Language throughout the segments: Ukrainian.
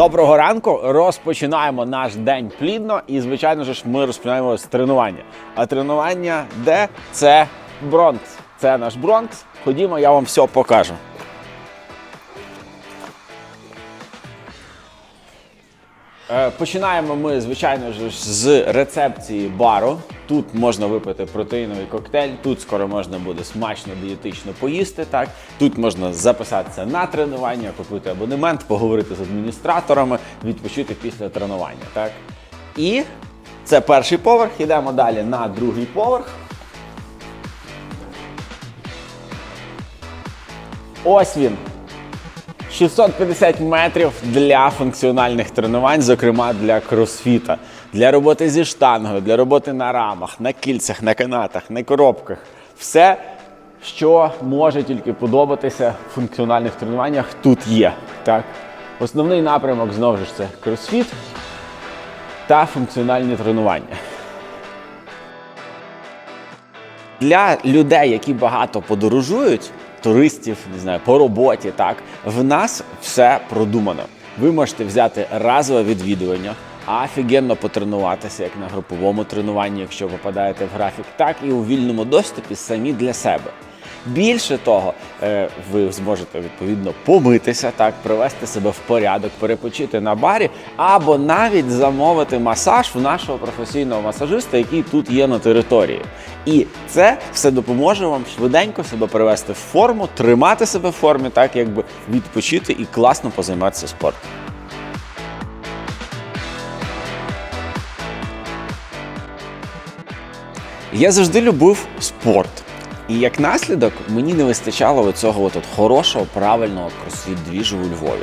Доброго ранку. Розпочинаємо наш день плідно. І, звичайно ж, ми розпочинаємо з тренування. А тренування де? Це Бронкс. Це наш Бронкс. Ходімо, я вам все покажу. Е, Починаємо ми, звичайно ж, з рецепції бару. Тут можна випити протеїновий коктейль, тут скоро можна буде смачно дієтично поїсти. Так тут можна записатися на тренування, купити абонемент, поговорити з адміністраторами, відпочити після тренування. Так і це перший поверх. Йдемо далі на другий поверх. Ось він. 650 метрів для функціональних тренувань, зокрема для кросфіта, для роботи зі штангою, для роботи на рамах, на кільцях, на канатах, на коробках. Все, що може тільки подобатися в функціональних тренуваннях, тут є. Так? Основний напрямок знову ж це кросфіт та функціональні тренування. Для людей, які багато подорожують, туристів, не знаю, по роботі, так в нас все продумано. Ви можете взяти разове відвідування, офігенно потренуватися як на груповому тренуванні, якщо попадаєте в графік, так і у вільному доступі самі для себе. Більше того, е, ви зможете відповідно помитися, так привести себе в порядок, перепочити на барі, або навіть замовити масаж в нашого професійного масажиста, який тут є на території. І це все допоможе вам швиденько себе привести в форму, тримати себе в формі, так якби відпочити і класно позайматися спортом. Я завжди любив спорт. І як наслідок мені не вистачало цього от, хорошого, правильного кросфіт-двіжу у Львові.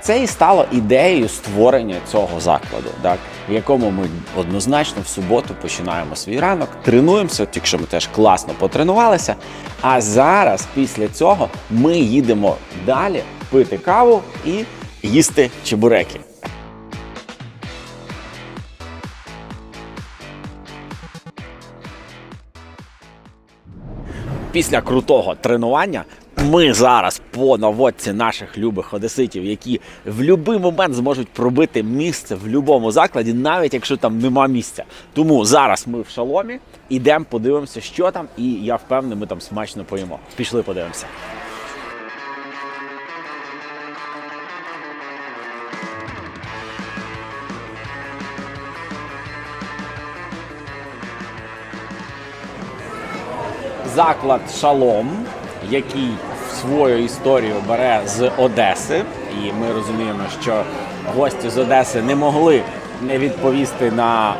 Це і стало ідеєю створення цього закладу, так, в якому ми однозначно в суботу починаємо свій ранок, тренуємося, якщо ми теж класно потренувалися. А зараз, після цього, ми їдемо далі пити каву і їсти чебуреки. Після крутого тренування ми зараз по наводці наших любих одеситів, які в будь-який момент зможуть пробити місце в будь-якому закладі, навіть якщо там нема місця. Тому зараз ми в шаломі ідемо, подивимося, що там, і я впевнений, ми там смачно поїмо. Пішли, подивимося. Заклад Шалом, який свою історію бере з Одеси, і ми розуміємо, що гості з Одеси не могли не відповісти на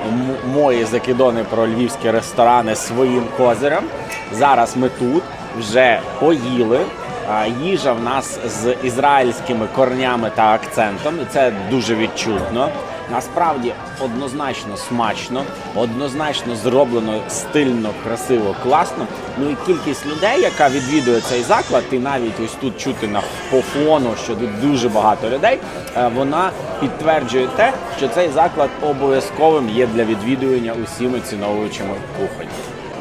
мої закидони про львівські ресторани своїм козирем. Зараз ми тут вже поїли. Їжа в нас з ізраїльськими корнями та акцентом, і це дуже відчутно. Насправді однозначно смачно, однозначно зроблено стильно, красиво, класно. Ну і кількість людей, яка відвідує цей заклад, і навіть ось тут чути на по фону, що тут дуже багато людей. е, Вона підтверджує те, що цей заклад обов'язковим є для відвідування усіми ціновуючими кухонь.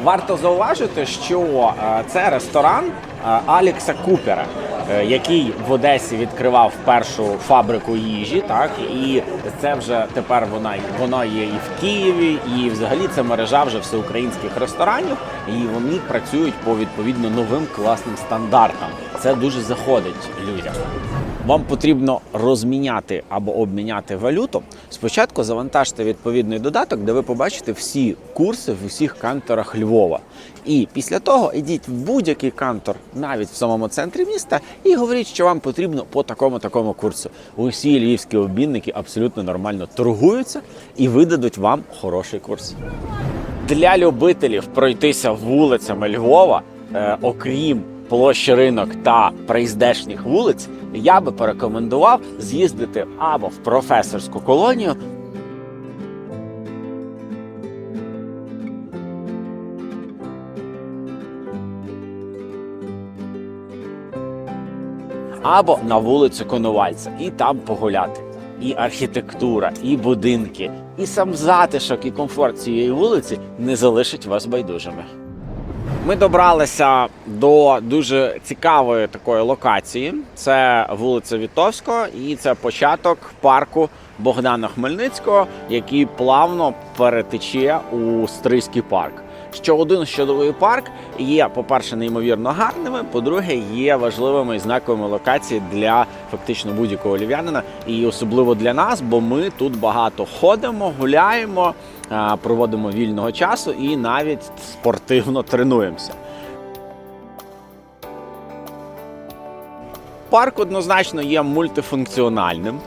Варто зауважити, що е, це ресторан е, Алікса Купера, е, який в Одесі відкривав першу фабрику їжі. Так і це вже тепер вона вона є і в Києві, і взагалі це мережа вже всеукраїнських ресторанів, і вони працюють по відповідно новим класним стандартам. Це дуже заходить людям. Вам потрібно розміняти або обміняти валюту. Спочатку завантажте відповідний додаток, де ви побачите всі курси в усіх канторах Львова. І після того йдіть в будь-який кантор, навіть в самому центрі міста, і говоріть, що вам потрібно по такому такому курсу. Усі львівські обмінники абсолютно нормально торгуються і видадуть вам хороший курс. Для любителів пройтися вулицями Львова, е, окрім площі ринок та приїздешніх вулиць, я би порекомендував з'їздити або в професорську колонію. Або на вулицю Конувальця і там погуляти. І архітектура, і будинки, і сам затишок, і комфорт цієї вулиці не залишить вас байдужими. Ми добралися до дуже цікавої такої локації. Це вулиця Вітовського, і це початок парку Богдана Хмельницького, який плавно перетече у Стрийський парк. Що один, що другий парк є, по-перше, неймовірно гарними. По-друге, є важливими і знаковими локації для фактично будь-якого львів'янина, і особливо для нас, бо ми тут багато ходимо, гуляємо, проводимо вільного часу і навіть спортивно тренуємося. Парк однозначно є мультифункціональним.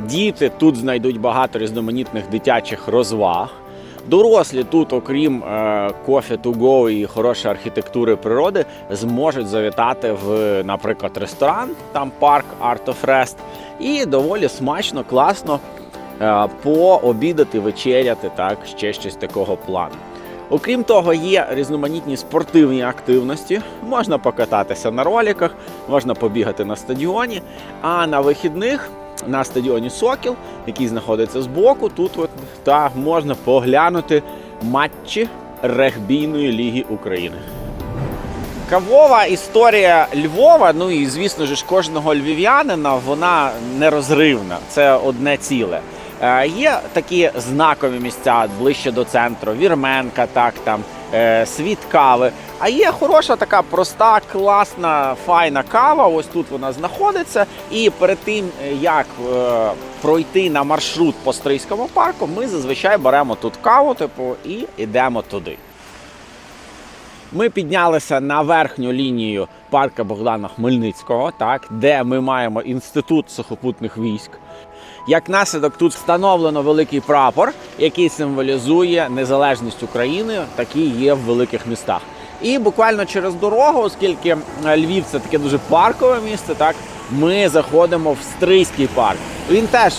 Діти тут знайдуть багато різноманітних дитячих розваг. Дорослі тут, окрім е, кофе to go і хорошої архітектури природи, зможуть завітати в, наприклад, ресторан, там парк Art of Rest, і доволі смачно, класно е, пообідати, вечеряти, так, ще щось такого плану. Окрім того, є різноманітні спортивні активності. Можна покататися на роліках, можна побігати на стадіоні. А на вихідних на стадіоні Сокіл, який знаходиться збоку, тут от, та можна поглянути матчі регбійної ліги України. Кавова історія Львова, ну і звісно ж кожного львів'янина, вона нерозривна. Це одне ціле. Е, Є такі знакові місця ближче до центру, Вірменка, так там е, світ кави. А є хороша така проста, класна, файна кава. Ось тут вона знаходиться. І перед тим е, як е, пройти на маршрут по Стрийському парку, ми зазвичай беремо тут каву, типу, і йдемо туди. Ми піднялися на верхню лінію парка Богдана Хмельницького, так, де ми маємо інститут сухопутних військ. Як наслідок, тут встановлено великий прапор, який символізує незалежність України, такий є в великих містах. І буквально через дорогу, оскільки е, Львів це таке дуже паркове місце, так ми заходимо в Стрийський парк. Він теж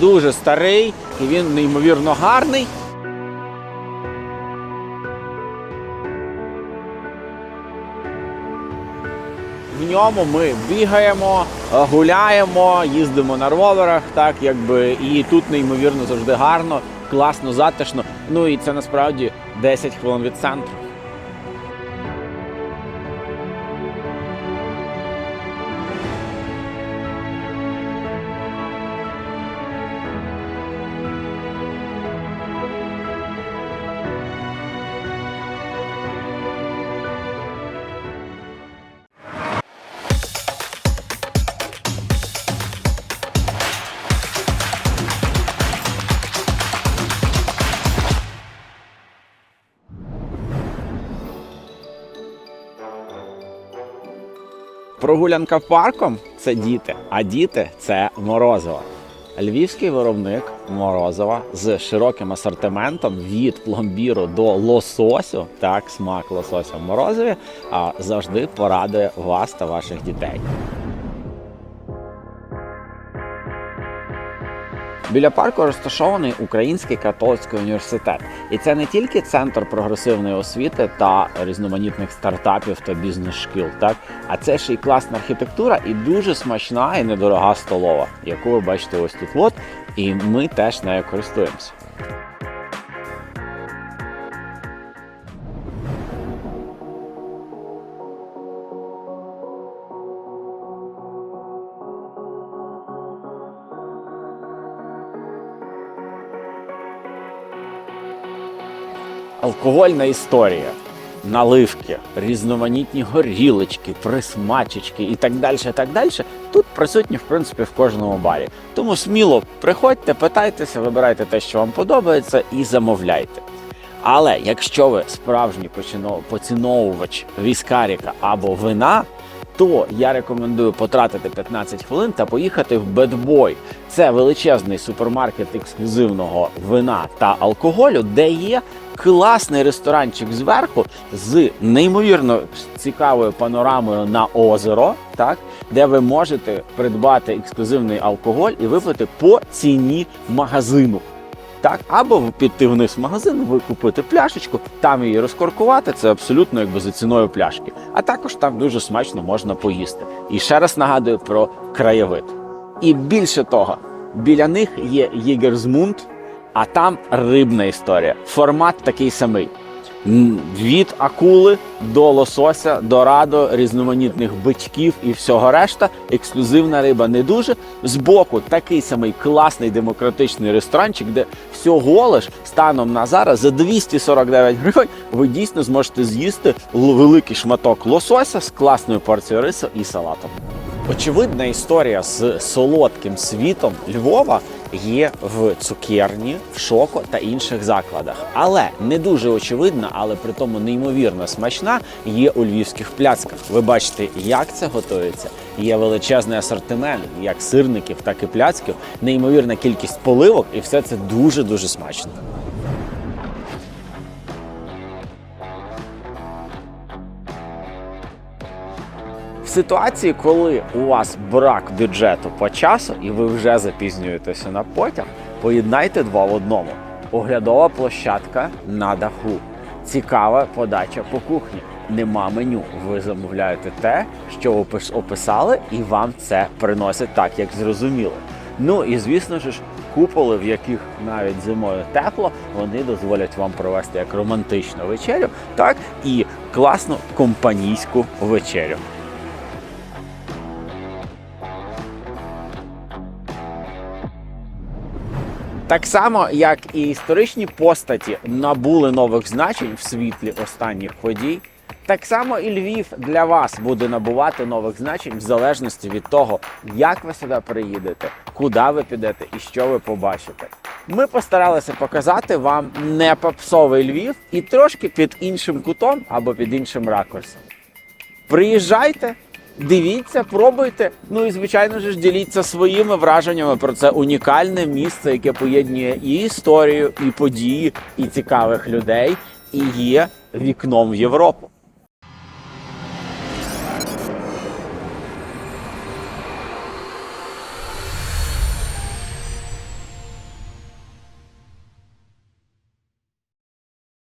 дуже старий і він неймовірно гарний. В ньому ми бігаємо, е, гуляємо, їздимо на роверах, так якби і тут неймовірно завжди гарно, класно, затишно. Ну і це насправді 10 хвилин від центру. Прогулянка парком це діти, а діти це морозиво. Львівський виробник морозива з широким асортиментом від пломбіру до лососю, так, смак лосося в морозиві, а завжди порадує вас та ваших дітей. Біля парку розташований Український католицький університет, і це не тільки центр прогресивної освіти та різноманітних стартапів та бізнес-шкіл, так а це ще й класна архітектура і дуже смачна і недорога столова, яку ви бачите ось тут. От і ми теж нею користуємося. Алкогольна історія. Наливки, різноманітні горілочки, присмачечки і так далі. так далі. Тут присутні, в принципі, в кожному барі. Тому сміло приходьте, питайтеся, вибирайте те, що вам подобається, і замовляйте. Але якщо ви справжній поціновувач віскаріка або вина, то я рекомендую потратити 15 хвилин та поїхати в Бедбой. Це величезний супермаркет ексклюзивного вина та алкоголю, де є класний ресторанчик зверху з неймовірно цікавою панорамою на озеро, так де ви можете придбати ексклюзивний алкоголь і випити по ціні магазину. Так, або піти вниз в магазин, ви купити пляшечку, там її розкоркувати. Це абсолютно якби за ціною пляшки. А також там дуже смачно можна поїсти. І ще раз нагадую про краєвид. І більше того, біля них є Єгерзмунд, а там рибна історія. Формат такий самий. Від акули до лосося, до радо, різноманітних бичків і всього решта. Ексклюзивна риба не дуже. Збоку такий самий класний демократичний ресторанчик, де всього лиш станом на зараз за 249 гривень ви дійсно зможете з'їсти великий шматок лосося з класною порцією рису і салатом. Очевидна історія з солодким світом Львова є в цукерні, в шоко та інших закладах. Але не дуже очевидна, але при тому неймовірно смачна є у львівських пляцках. Ви бачите, як це готується. Є величезний асортимент, як сирників, так і пляцків, неймовірна кількість поливок, і все це дуже дуже смачно. Ситуації, коли у вас брак бюджету по часу і ви вже запізнюєтеся на потяг, поєднайте два в одному: оглядова площадка на даху, цікава подача по кухні. Нема меню. Ви замовляєте те, що опис- описали, і вам це приносять так, як зрозуміло. Ну і звісно ж, куполи, в яких навіть зимою тепло, вони дозволять вам провести як романтичну вечерю, так і класну компанійську вечерю. Так само, як і історичні постаті набули нових значень в світлі останніх подій, так само і Львів для вас буде набувати нових значень в залежності від того, як ви сюди приїдете, куди ви підете і що ви побачите. Ми постаралися показати вам не попсовий Львів і трошки під іншим кутом або під іншим ракурсом. Приїжджайте, дивіться, пробуйте. Ну і звичайно ж діліться своїми враженнями про це унікальне місце, яке поєднує і історію, і події, і цікавих людей, і є вікном в Європу.